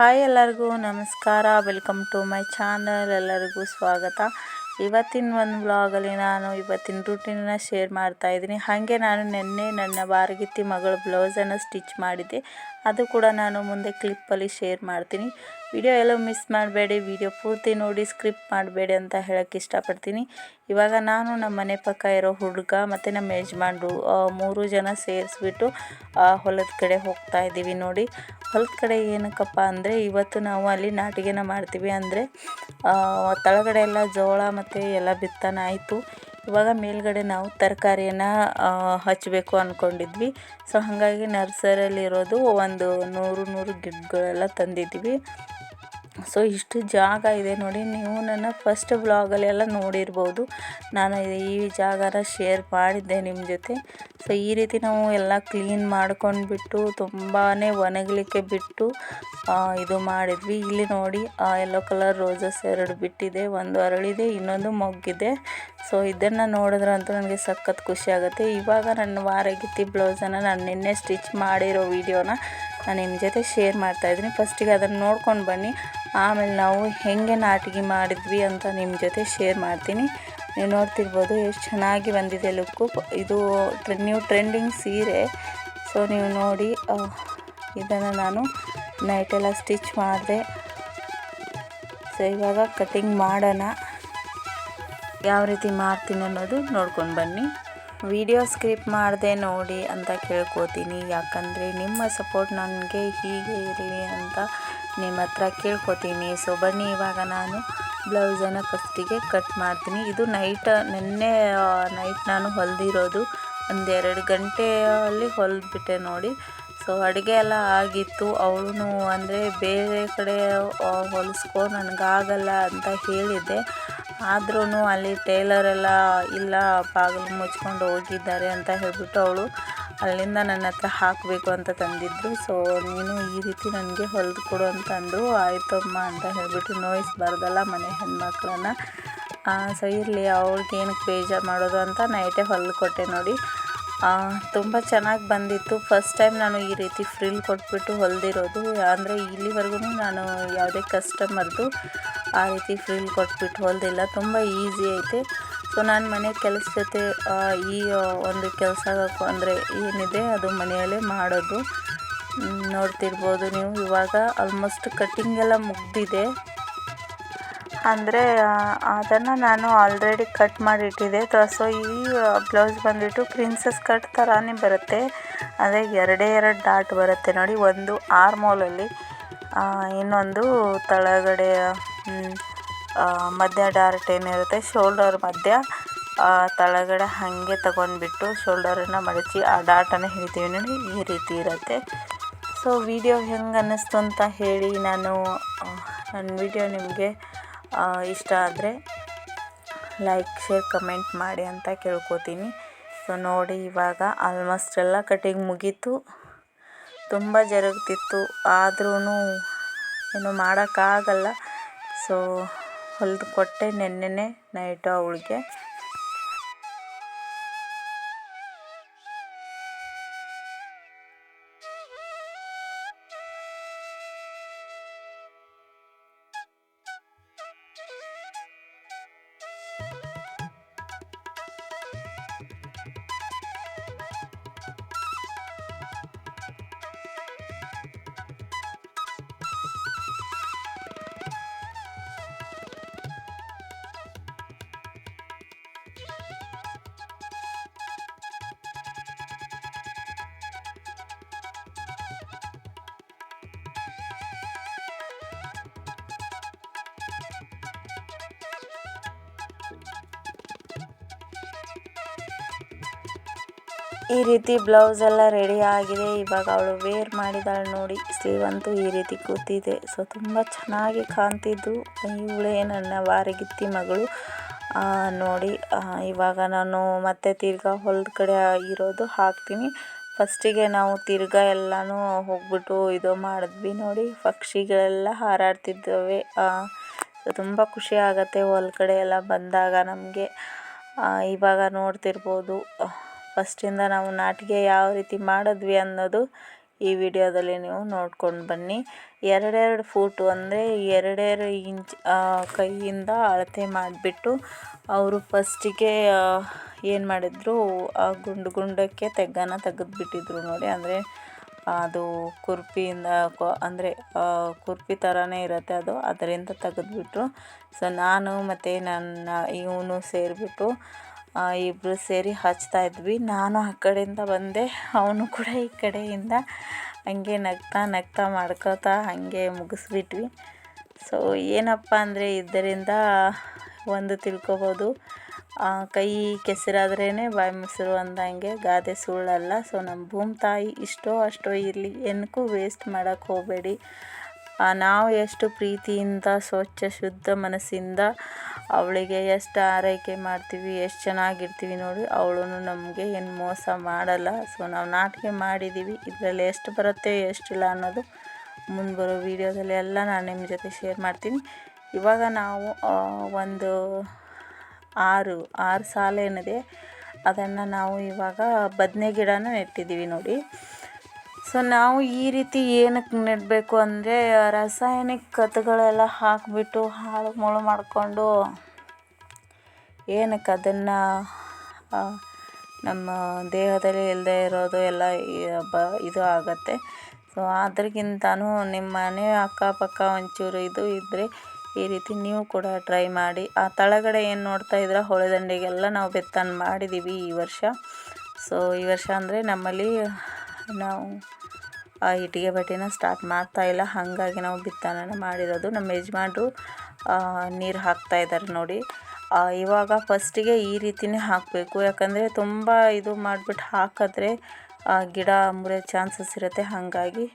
Hi ಎಲ್ಲರಿಗೂ ನಮಸ್ಕಾರ. Welcome to my channel ಎಲ್ಲರಿಗೂ ಸ್ವಾಗತ. ಇವತ್ತಿನ ಒಂದು ಬ್ಲಾಗಲ್ಲಿ ನಾನು ಇವತ್ತಿನ ರೂಟೀನನ್ನ ಶೇರ್ ಮಾಡ್ತಾ ಇದ್ದೀನಿ. ಹಾಗೆ ನಾನು ನಿನ್ನೆ ನನ್ನ ಬಾರಗಿತ್ತಿ ಮಗಳ ಬ್ಲೌಸನ್ನು ಸ್ಟಿಚ್ ಮಾಡಿದ್ದೆ. ಅದು ಕೂಡ ನಾನು ಮುಂದೆ ಕ್ಲಿಪ್ಪಲ್ಲಿ ಶೇರ್ ಮಾಡ್ತೀನಿ. ವಿಡಿಯೋ ಎಲ್ಲ ಮಿಸ್ ಮಾಡಬೇಡಿ, ವಿಡಿಯೋ ಪೂರ್ತಿ ನೋಡಿ ಸ್ಕ್ರಿಪ್ಟ್ ಮಾಡಬೇಡಿ ಅಂತ ಹೇಳೋಕ್ಕೆ ಇಷ್ಟಪಡ್ತೀನಿ. ಇವಾಗ ನಾನು ನಮ್ಮ ಮನೆ ಪಕ್ಕ ಇರೋ ಹುಡುಗ ಮತ್ತು ನಮ್ಮ ಯಜಮಾನ್ರು ಮೂರು ಜನ ಸೇರಿಸ್ಬಿಟ್ಟು ಹೊಲದ ಕಡೆ ಹೋಗ್ತಾ ಇದ್ದೀವಿ ನೋಡಿ. ಹೊಲದ ಕಡೆ ಏನಕ್ಕಪ್ಪ ಅಂದರೆ ಇವತ್ತು ನಾವು ಅಲ್ಲಿ ನಾಟಿಗೆನ ಮಾಡ್ತೀವಿ ಅಂದರೆ ತಳಗಡೆ ಎಲ್ಲ ಜೋಳ ಮತ್ತು ಎಲ್ಲ ಬಿತ್ತನ ಆಯಿತು. ಇವಾಗ ಮೇಲ್ಗಡೆ ನಾವು ತರಕಾರಿಯನ್ನು ಹಚ್ಚಬೇಕು ಅಂದ್ಕೊಂಡಿದ್ವಿ ಸೊ ಹಾಗಾಗಿ ನರ್ಸರಿಯಲ್ಲಿರೋದು ಒಂದು ನೂರು ನೂರು ಗಿಡಗಳೆಲ್ಲ ತಂದಿದ್ವಿ ಸೊ ಇಷ್ಟು ಜಾಗ ಇದೆ ನೋಡಿ, ನೀವು ನನ್ನ ಫಸ್ಟ್ ವ್ಲಾಗಲ್ಲೆಲ್ಲ ನೋಡಿರ್ಬೋದು. ನಾನು ಈ ಜಾಗನ ಶೇರ್ ಮಾಡಿದ್ದೆ ನಿಮ್ಮ ಜೊತೆ. ಸೊ ಈ ರೀತಿ ನಾವು ಎಲ್ಲ ಕ್ಲೀನ್ ಮಾಡ್ಕೊಂಡ್ಬಿಟ್ಟು ತುಂಬಾ ಒಣಗಲಿಕ್ಕೆ ಬಿಟ್ಟು ಇದು ಮಾಡಿದ್ವಿ. ಇಲ್ಲಿ ನೋಡಿ, ಆ ಯೆಲ್ಲೋ ಕಲರ್ ರೋಸಸ್ ಎರಡು ಬಿಟ್ಟಿದೆ. ಒಂದು ಅರಳಿದೆ, ಇನ್ನೊಂದು ಮೊಗ್ಗಿದೆ. ಸೊ ಇದನ್ನು ನೋಡಿದ್ರಂತೂ ನನಗೆ ಸಖತ್ ಖುಷಿ ಆಗುತ್ತೆ. ಇವಾಗ ನನ್ನ ವಾರಗಿತ್ತಿ ಬ್ಲೌಸನ್ನು ನಾನು ನಿನ್ನೆ ಸ್ಟಿಚ್ ಮಾಡಿರೋ ವಿಡಿಯೋನ ನಾನು ನಿಮ್ಮ ಜೊತೆ ಶೇರ್ ಮಾಡ್ತಾಯಿದ್ದೀನಿ ಫಸ್ಟಿಗೆ ಅದನ್ನು ನೋಡ್ಕೊಂಡು ಬನ್ನಿ. ಆಮೇಲೆ ನಾವು ಹೆಂಗೆ ನಾಟಿಗೆ ಮಾಡಿದ್ವಿ ಅಂತ ನಿಮ್ಮ ಜೊತೆ ಶೇರ್ ಮಾಡ್ತೀನಿ. ನೀವು ನೋಡ್ತಿರ್ಬೋದು ಎಷ್ಟು ಚೆನ್ನಾಗಿ ಬಂದಿದೆ ಲುಕ್ಕು ಇದು ನ್ಯೂ ಟ್ರೆಂಡಿಂಗ್ ಸೀರೆ. ಸೊ ನೀವು ನೋಡಿ ಇದನ್ನು ನಾನು ನೈಟೆಲ್ಲ ಸ್ಟಿಚ್ ಮಾಡಿದೆ. ಸೊ ಇವಾಗ ಕಟಿಂಗ್ ಮಾಡೋಣ. ಯಾವ ರೀತಿ ಮಾಡ್ತೀನಿ ಅನ್ನೋದು ನೋಡ್ಕೊಂಡು ಬನ್ನಿ. ವಿಡಿಯೋ ಸ್ಕ್ರಿಪ್ಟ್ ಮಾಡಿದೆ ನೋಡಿ ಅಂತ ಕೇಳ್ಕೊತೀನಿ. ಯಾಕಂದರೆ ನಿಮ್ಮ ಸಪೋರ್ಟ್ ನನಗೆ ಹೀಗೆ ಇರಲಿ ಅಂತ ನಿಮ್ಮ ಹತ್ರ ಕೇಳ್ಕೊತೀನಿ. ಸೊ ಬನ್ನಿ, ಇವಾಗ ನಾನು ಬ್ಲೌಸನ್ನು ಫಸ್ಟಿಗೆ ಕಟ್ ಮಾಡ್ತೀನಿ. ಇದು ನೈಟ್ ನಿನ್ನೆ ನೈಟ್ ನಾನು ಹೊಲಿದಿರೋದು ಒಂದೆರಡು ಗಂಟೆಯಲ್ಲಿ ಹೊಲಿದ್ಬಿಟ್ಟೆ ನೋಡಿ. ಸೊ ಅಡುಗೆ ಎಲ್ಲ ಆಗಿತ್ತು. ಅವಳು ಅಂದರೆ ಬೇರೆ ಕಡೆ ಹೊಲಿಸ್ಕೊ, ನನಗಾಗಲ್ಲ ಅಂತ ಹೇಳಿದ್ದೆ. ಆದ್ರೂ ಅಲ್ಲಿ ಟೇಲರ್ ಎಲ್ಲ, ಇಲ್ಲ, ಬಾಗಿಲು ಮುಚ್ಕೊಂಡು ಹೋಗಿದ್ದಾರೆ ಅಂತ ಹೇಳಿಬಿಟ್ಟು ಅವಳು ಅಲ್ಲಿಂದ ನನ್ನ ಹತ್ರ ಹಾಕಬೇಕು ಅಂತ ತಂದಿದ್ದರು ಸೊ ನೀನು ಈ ರೀತಿ ನನಗೆ ಹೊಲಿದು ಕೊಡು ಅಂತ ಆಯಿತಮ್ಮ ಆಯ್ತಮ್ಮ ಅಂತ ಹೇಳಿಬಿಟ್ಟು ನೋಯಿಸ್ಬಾರ್ದಲ್ಲ ಮನೆ ಹೆಣ್ಮಕ್ಳನ್ನು. ಸೊ ಇರಲಿ ಅವ್ಳಿಗೆ ಏನಕ್ಕೆ ಬೇಜಾರು ಮಾಡೋದು ಅಂತ ನೈಟೇ ಹೊಲ್ದು ಕೊಟ್ಟೆ ನೋಡಿ. ತುಂಬ ಚೆನ್ನಾಗಿ ಬಂದಿತ್ತು. ಫಸ್ಟ್ ಟೈಮ್ ನಾನು ಈ ರೀತಿ ಫ್ರಿಲ್ ಕೊಟ್ಬಿಟ್ಟು ಹೊಲಿದಿರೋದು. ಅಂದರೆ ಇಲ್ಲಿವರೆಗೂ ನಾನು ಯಾವುದೇ ಕಸ್ಟಮರ್ದು ಆ ರೀತಿ ಫ್ರಿಲ್ ಕೊಟ್ಬಿಟ್ಟು ಹೊಲಿದಿಲ್ಲ. ತುಂಬ ಈಸಿ ಐತೆ. ಸೊ ನಾನು ಮನೆ ಕೆಲಸ ಜೊತೆ ಈ ಒಂದು ಕೆಲಸ ಅಂದರೆ ಏನಿದೆ ಅದು ಮನೆಯಲ್ಲೇ ಮಾಡೋದು. ನೋಡ್ತಿರ್ಬೋದು ನೀವು. ಇವಾಗ ಆಲ್ಮೋಸ್ಟ್ ಕಟ್ಟಿಂಗ್ ಎಲ್ಲ ಮುಗ್ದಿದೆ. ಅಂದರೆ ಅದನ್ನು ನಾನು ಆಲ್ರೆಡಿ ಕಟ್ ಮಾಡಿಟ್ಟಿದ್ದೆ. ಸೊ ಈ ಬ್ಲೌಸ್ ಬಂದುಬಿಟ್ಟು ಪ್ರಿನ್ಸಸ್ ಕಟ್ ಥರನೇ ಬರುತ್ತೆ. ಅದೇ ಎರಡೇ ಎರಡು ಡಾಟ್ ಬರುತ್ತೆ ನೋಡಿ, ಒಂದು ಆರ್ಮೋಲಲ್ಲಿ ಇನ್ನೊಂದು ತಳಗಡೆ ಮಧ್ಯ ಡಾರ್ಟ್ ಏನಿರುತ್ತೆ ಶೋಲ್ಡರ್ ಮಧ್ಯ ತಳಗಡೆ ಹಾಗೆ ತಗೊಂಡ್ಬಿಟ್ಟು ಶೋಲ್ಡರನ್ನು ಮಡಚಿ ಆ ಡಾಟನ್ನು ಹಿಡಿತೀವಿ ನೋಡಿ, ಈ ರೀತಿ ಇರುತ್ತೆ. ಸೊ ವಿಡಿಯೋ ಹೆಂಗೆ ಅನ್ನಿಸ್ತು ಅಂತ ಹೇಳಿ ನಾನು ನನ್ನ ವಿಡಿಯೋ ನಿಮಗೆ ಇಷ್ಟ ಆದರೆ ಲೈಕ್ ಶೇರ್ ಕಮೆಂಟ್ ಮಾಡಿ ಅಂತ ಕೇಳ್ಕೊತೀನಿ. ಸೊ ನೋಡಿ ಇವಾಗ ಆಲ್ಮೋಸ್ಟ್ ಎಲ್ಲ ಕಟಿಂಗ್ ಮುಗೀತು. ತುಂಬ ಜರುಗ್ತಿತ್ತು. ಆದ್ರೂ ಏನು ಮಾಡೋಕ್ಕಾಗಲ್ಲ. ಸೊ ಹೊಲಿದು ಕೊಟ್ಟೆ ನೆನ್ನೆನೇ ನೈಟು ಅವಳಿಗೆ. 何? ಈ ರೀತಿ ಬ್ಲೌಸ್ ಎಲ್ಲ ರೆಡಿ ಆಗಿದೆ. ಇವಾಗ ಅವಳು ವೇರ್ ಮಾಡಿದಾಳೆ ನೋಡಿ ಸ್ಲೀವ್ ಅಂತೂ ಈ ರೀತಿ ಕೂತಿದೆ. ಸೊ ತುಂಬ ಚೆನ್ನಾಗಿ ಕಾಣ್ತಿದ್ದು. ಇವಳೇ ನನ್ನ ವಾರಗಿತ್ತಿ ಮಗಳು. ನೋಡಿ ಇವಾಗ ನಾನು ಮತ್ತೆ ತಿರ್ಗಾ ಹೊಲದ ಕಡೆ ಇರೋದು ಹಾಕ್ತೀನಿ. ಫಸ್ಟಿಗೆ ನಾವು ತಿರ್ಗಾ ಎಲ್ಲನೂ ಹೋಗ್ಬಿಟ್ಟು ಇದು ಮಾಡಿದ್ವಿ ನೋಡಿ. ಪಕ್ಷಿಗಳೆಲ್ಲ ಹಾರಾಡ್ತಿದ್ದಾವೆ. ತುಂಬ ಖುಷಿ ಆಗುತ್ತೆ ಹೊಲ ಕಡೆ ಎಲ್ಲ ಬಂದಾಗ ನಮಗೆ. ಇವಾಗ ನೋಡ್ತಿರ್ಬೋದು. ಫಸ್ಟಿಂದ ನಾವು ನಾಟಿಗೆ ಯಾವ ರೀತಿ ಮಾಡಿದ್ವಿ ಅನ್ನೋದು ಈ ವಿಡಿಯೋದಲ್ಲಿ ನೀವು ನೋಡ್ಕೊಂಡು ಬನ್ನಿ. ಎರಡೆರಡು ಫೂಟು ಅಂದರೆ ಎರಡೆರಡು ಇಂಚ್ ಕೈಯಿಂದ ಅಳತೆ ಮಾಡಿಬಿಟ್ಟು ಅವರು ಫಸ್ಟಿಗೆ ಏನು ಮಾಡಿದ್ರು, ಆ ಗುಂಡು ಗುಂಡಕ್ಕೆ ತೆಗ್ಗನ ತೆಗೆದ್ಬಿಟ್ಟಿದ್ರು ನೋಡಿ. ಅಂದರೆ ಅದು ಕುರ್ಪಿಯಿಂದ ಅಂದರೆ ಕುರ್ಪಿ ಥರನೇ ಇರುತ್ತೆ ಅದು. ಅದರಿಂದ ತೆಗೆದುಬಿಟ್ರು. ಸೊ ನಾನು ಮತ್ತು ನನ್ನ, ಇವನು ಸೇರಿಬಿಟ್ಟು ಇಬ್ಬರು ಸೇರಿ ಹಚ್ತಾ ಇದ್ವಿ. ನಾನು ಆ ಕಡೆಯಿಂದ ಬಂದೆ. ಅವನು ಕೂಡ ಈ ಕಡೆಯಿಂದ ಹಂಗೆ ನಗ್ತಾ ನಗ್ತಾ ಮಾಡ್ಕೋತಾ ಹಾಗೆ ಮುಗಿಸ್ಬಿಟ್ವಿ. ಸೊ ಏನಪ್ಪ ಅಂದರೆ ಇದರಿಂದ ಒಂದು ತಿಳ್ಕೊಬೋದು. ಕೈ ಕೆಸರಾದ್ರೇ ಬಾಯಿ ಮೊಸರು ಅಂದಂಗೆ ಗಾದೆ ಸುಳ್ಳಲ್ಲ. ಸೊ ನಮ್ಮ ಭೂಮಿ ತಾಯಿ ಇಷ್ಟೋ ಅಷ್ಟೋ ಇರಲಿ. ಏನಕ್ಕೂ ವೇಸ್ಟ್ ಮಾಡೋಕ್ಕೆ ಹೋಗಬೇಡಿ. ನಾವು ಎಷ್ಟು ಪ್ರೀತಿಯಿಂದ, ಸ್ವಚ್ಛ, ಶುದ್ಧ ಮನಸ್ಸಿಂದ ಅವಳಿಗೆ ಎಷ್ಟು ಆರೈಕೆ ಮಾಡ್ತೀವಿ, ಎಷ್ಟು ಚೆನ್ನಾಗಿರ್ತೀವಿ ನೋಡಿ ಅವಳು ನಮಗೆ ಏನು ಮೋಸ ಮಾಡಲ್ಲ. ಸೊ ನಾವು ನಾಟಿಕೆ ಮಾಡಿದ್ದೀವಿ ಇದರಲ್ಲಿ ಎಷ್ಟು ಬರುತ್ತೆ, ಎಷ್ಟಿಲ್ಲ ಅನ್ನೋದು ಮುಂದೆ ಬರೋ ವೀಡಿಯೋದಲ್ಲಿ ಎಲ್ಲ ನಾನು ನಿಮ್ಮ ಜೊತೆ ಶೇರ್ ಮಾಡ್ತೀನಿ. ಇವಾಗ ನಾವು ಒಂದು ಆರು ಆರು ಸಾಲ ಏನಿದೆ, ಅದನ್ನು ನಾವು ಇವಾಗ ಬದನೆ ಗಿಡನ ನೆಟ್ಟಿದ್ದೀವಿ ನೋಡಿ. ಸೊ ನಾವು ಈ ರೀತಿ ಏನಕ್ಕೆ ನೆಡಬೇಕು ಅಂದರೆ, ರಾಸಾಯನಿಕ ಕತ್ಗಳೆಲ್ಲ ಹಾಕಿಬಿಟ್ಟು ಹಾಳು ಮುಳು ಮಾಡಿಕೊಂಡು ಏನಕ್ಕೆ ಅದನ್ನು ನಮ್ಮ ದೇಹದಲ್ಲಿ ಇಲ್ಲದೆ ಇರೋದು ಎಲ್ಲ ಇದು ಆಗುತ್ತೆ. ಸೊ ಅದ್ರಗಿಂತನೂ ನಿಮ್ಮ ಮನೆ ಅಕ್ಕಪಕ್ಕ ಒಂಚೂರು ಇದು ಇದ್ದರೆ ಈ ರೀತಿ ನೀವು ಕೂಡ ಟ್ರೈ ಮಾಡಿ. ಆ ತಳಗಡೆ ಏನು ನೋಡ್ತಾ ಇದ್ರೆ ಹೊಳೆದಂಡೆಗೆಲ್ಲ ನಾವು ಬೆತ್ತನ್ನು ಮಾಡಿದ್ದೀವಿ ಈ ವರ್ಷ. ಸೊ ಈ ವರ್ಷ ಅಂದರೆ ನಮ್ಮಲ್ಲಿ ನಾವು ಆ ಇಟ್ಟಿಗೆ ಬಟ್ಟೆನ ಸ್ಟಾರ್ಟ್ ಮಾಡ್ತಾ ಇಲ್ಲ. ಹಾಗಾಗಿ ನಾವು ಬಿತ್ತನೆ ಮಾಡಿರೋದು. ನಮ್ಮ ಯಜಮಾನ್ರು ನೀರು ಹಾಕ್ತಾ ಇದ್ದಾರೆ ನೋಡಿ. ಇವಾಗ ಫಸ್ಟಿಗೆ ಈ ರೀತಿಯೇ ಹಾಕಬೇಕು. ಯಾಕಂದರೆ ತುಂಬ ಇದು ಮಾಡಿಬಿಟ್ಟು ಹಾಕಿದ್ರೆ ಗಿಡ ಮುರಿಯೋ ಚಾನ್ಸಸ್ ಇರುತ್ತೆ. ಹಾಗಾಗಿ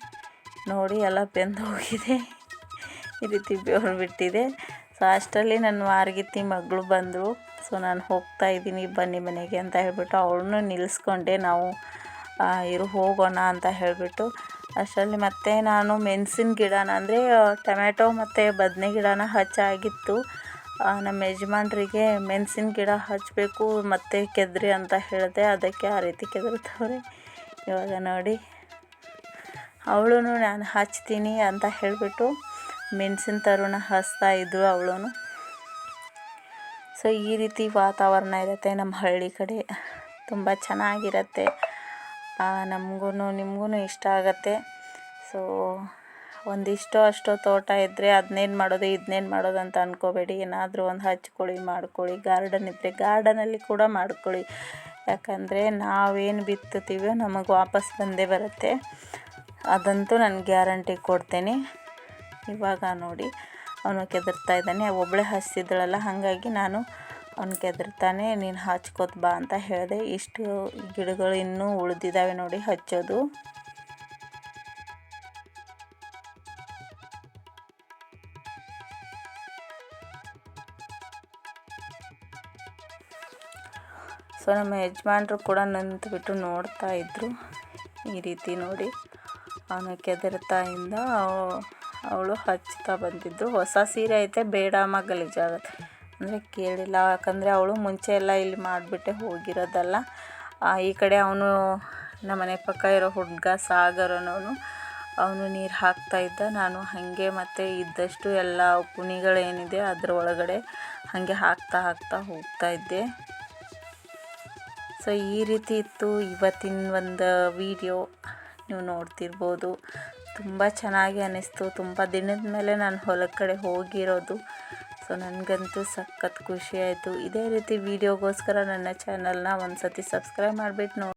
ನೋಡಿ ಎಲ್ಲ ಬೆಂದು ಹೋಗಿದೆ. ಈ ರೀತಿ ಬೆವರು ಬಿಟ್ಟಿದೆ. ಸೊ ಅಷ್ಟರಲ್ಲಿ ನನ್ನ ವಾರಗಿತ್ತಿ ಮಗಳು ಬಂದರು. ಸೊ ನಾನು ಹೋಗ್ತಾ ಇದ್ದೀನಿ ಬನ್ನಿ ಮನೆಗೆ ಅಂತ ಹೇಳಿಬಿಟ್ಟು ಅವಳನ್ನು ನಿಲ್ಲಿಸ್ಕೊಂಡೆ ನಾವು ಇರು, ಹೋಗೋಣ ಅಂತ ಹೇಳಿಬಿಟ್ಟು ಅಷ್ಟರಲ್ಲಿ ಮತ್ತೆ ನಾನು ಮೆಣಸಿನ ಗಿಡನ ಅಂದರೆ ಟೊಮ್ಯಾಟೊ ಮತ್ತು ಬದನೆ ಗಿಡನ ಹಚ್ಚಾಗಿತ್ತು. ನಮ್ಮ ಯಜಮಾನ್ರಿಗೆ ಮೆಣಸಿನ ಗಿಡ ಹಚ್ಚಬೇಕು ಮತ್ತೆ ಕೆದ್ರಿ ಅಂತ ಹೇಳಿದೆ. ಅದಕ್ಕೆ ಆ ರೀತಿ ಕೆದರ್ತವ್ರೆ ಇವಾಗ ನೋಡಿ. ಅವಳು ನಾನು ಹಚ್ತೀನಿ ಅಂತ ಹೇಳಿಬಿಟ್ಟು ಮೆಣಸಿನ ತರುಣ ಹಚ್ತಾ ಇದ್ದರು ಅವಳು ಸೊ ಈ ರೀತಿ ವಾತಾವರಣ ಇರುತ್ತೆ ನಮ್ಮ ಹಳ್ಳಿ ಕಡೆ. ತುಂಬ ಚೆನ್ನಾಗಿರುತ್ತೆ. ನಮಗೂ ನಿಮಗೂ ಇಷ್ಟ ಆಗತ್ತೆ. ಸೊ ಒಂದಿಷ್ಟೋ ಅಷ್ಟೋ ತೋಟ ಇದ್ದರೆ ಅದನ್ನೇನು ಮಾಡೋದು ಇದನ್ನೇನು ಮಾಡೋದು ಅಂತ ಅಂದ್ಕೋಬೇಡಿ ಏನಾದರೂ ಒಂದು ಹಚ್ಕೊಳ್ಳಿ, ಮಾಡ್ಕೊಳ್ಳಿ ಗಾರ್ಡನ್ ಇದ್ದರೆ ಗಾರ್ಡನಲ್ಲಿ ಕೂಡ ಮಾಡ್ಕೊಳ್ಳಿ. ಯಾಕಂದರೆ ನಾವೇನು ಬಿತ್ತುತ್ತೀವೋ ನಮಗೆ ವಾಪಸ್ ಬಂದೇ ಬರುತ್ತೆ. ಅದಂತೂ ನಾನು ಗ್ಯಾರಂಟಿ ಕೊಡ್ತೇನೆ. ಇವಾಗ ನೋಡಿ, ಅವನು ಕೆದರ್ತಾ ಇದ್ದಾನೆ. ಒಬ್ಬಳೆ ಹಸಿದಳಲ್ಲ ಹಾಗಾಗಿ ನಾನು ಅವ್ನು ಕೆದರ್ತಾನೆ, ನೀನು ಹಚ್ಕೋತ ಬಾ ಅಂತ ಹೇಳಿದೆ. ಇಷ್ಟು ಗಿಡಗಳು ಇನ್ನೂ ಉಳಿದಿದ್ದಾವೆ ನೋಡಿ ಹಚ್ಚೋದು. ಸೊ, ನಮ್ಮ ಯಜಮಾನ್ರು ಕೂಡ ನಿಂತುಬಿಟ್ಟು ನೋಡ್ತಾ ಇದ್ದರು ಈ ರೀತಿ ನೋಡಿ. ಅವನು ಕೆದರ್ತಾಯಿಂದ ಅವಳು ಹಚ್ತಾ ಬಂದಿದ್ದು. ಹೊಸ ಸೀರೆ ಐತೆ, ಬೇಡ ಅಮ್ಮ ಅಂದರೆ ಕೇಳಿಲ್ಲ. ಯಾಕಂದರೆ ಅವಳು ಮುಂಚೆ ಎಲ್ಲ ಇಲ್ಲಿ ಮಾಡಿಬಿಟ್ಟೆ ಹೋಗಿರೋದಲ್ಲ. ಈ ಕಡೆ ಅವನು ನಮ್ಮ ಮನೆ ಪಕ್ಕ ಇರೋ ಹುಡುಗ ಸಾಗರ್ ಅನ್ನೋನು, ಅವನು ನೀರು ಇದ್ದ. ನಾನು ಹಾಗೆ ಮತ್ತು ಇದ್ದಷ್ಟು ಎಲ್ಲ ಕುಣಿಗಳೇನಿದೆ ಅದರ ಒಳಗಡೆ ಹಾಗೆ ಹಾಕ್ತಾ ಹಾಕ್ತಾ ಹೋಗ್ತಾ ಇದ್ದೆ. ಸೊ ಈ ರೀತಿ ಇತ್ತು. ಇವತ್ತಿನ ಒಂದು ವಿಡಿಯೋ ನೀವು ನೋಡ್ತಿರ್ಬೋದು. ತುಂಬ ಚೆನ್ನಾಗಿ ಅನ್ನಿಸ್ತು ತುಂಬ ದಿನದ ಮೇಲೆ ನಾನು ಹೊಲ ಕಡೆ ಹೋಗಿರೋದು. ಸೊ, ನನಗಂತೂ ಸಖತ್ ಖುಷಿ ಆಯಿತು. ಇದೇ ರೀತಿ ವಿಡಿಯೋಗೋಸ್ಕರ ನನ್ನ ಚಾನಲ್ನ ಒಂದು ಸತಿ ಸಬ್ಸ್ಕ್ರೈಬ್ ಮಾಡಿಬಿಟ್ಟು ನೋಡಿ